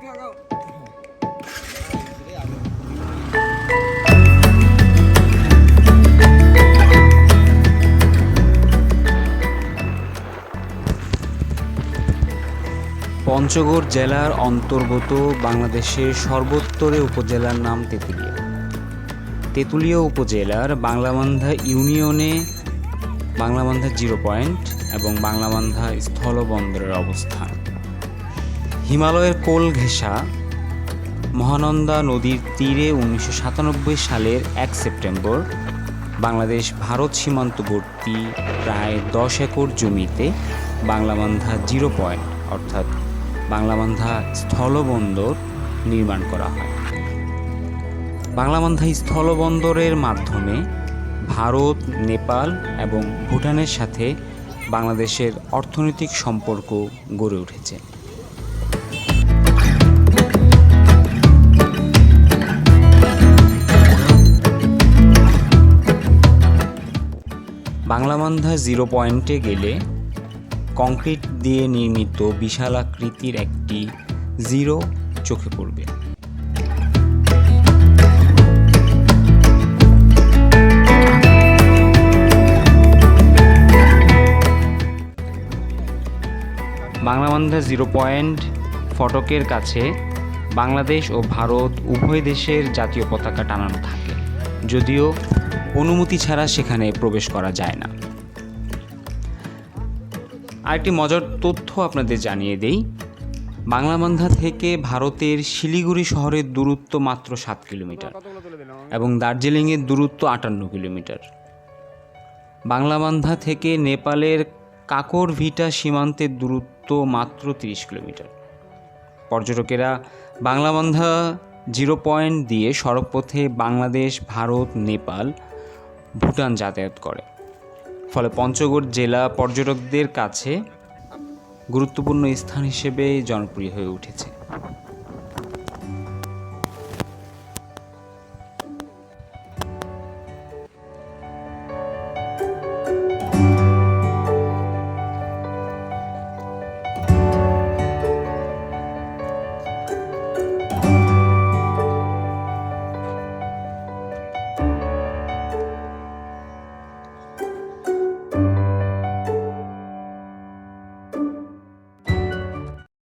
Go, go. Panchagarh জেলার অন্তর্গত বাংলাদেশের সর্বোত্তরে উপজেলার নাম তেঁতুলিয়া। তেঁতুলিয়া উপজেলার বাংলাবান্ধা ইউনিয়নে বাংলাবান্ধা জিরো পয়েন্ট এবং বাংলাবান্ধা স্থলবন্দরের অবস্থান। হিমালয়ের কোল ঘেঁষা মহানন্দা নদীর তীরে উনিশশো সাতানব্বই সালের এক সেপ্টেম্বর বাংলাদেশ ভারত সীমান্তবর্তী প্রায় দশ একর জমিতে বাংলাবান্ধা জিরো পয়েন্ট অর্থাৎ বাংলাবান্ধা স্থলবন্দর নির্মাণ করা হয়। বাংলাবান্ধা স্থলবন্দরের মাধ্যমে ভারত, নেপাল এবং ভুটানের সাথে বাংলাদেশের অর্থনৈতিক সম্পর্ক গড়ে উঠেছে। বাংলাবান্ধা জিরো পয়েন্টে গেলে কংক্রিট দিয়ে নির্মিত বিশাল আকৃতির একটি জিরো চোখে পড়বে। বাংলাবান্ধা জিরো পয়েন্ট ফটকের কাছে বাংলাদেশ ও ভারত উভয় দেশের জাতীয় পতাকা টানানো থাকে, যদিও অনুমতি ছাড়া সেখানে প্রবেশ করা যায় না। আরেকটি মজার তথ্য আপনাদের জানিয়ে দেই। বাংলাবান্ধা থেকে ভারতের শিলিগুড়ি শহরের দূরত্ব মাত্র সাত কিলোমিটার এবং দার্জিলিংয়ের দূরত্ব আটান্ন কিলোমিটার। বাংলাবান্ধা থেকে নেপালের কাকরভিটা সীমান্তের দূরত্ব মাত্র তিরিশ কিলোমিটার। পর্যটকেরা বাংলাবান্ধা জিরো পয়েন্ট দিয়ে সড়কপথে বাংলাদেশ, ভারত, নেপাল, ভুটান যাতায়াত করে। ফলে পঞ্চগড় জেলা পর্যটকদের কাছে গুরুত্বপূর্ণ স্থান হিসেবে জনপ্রিয় হয়ে উঠেছে।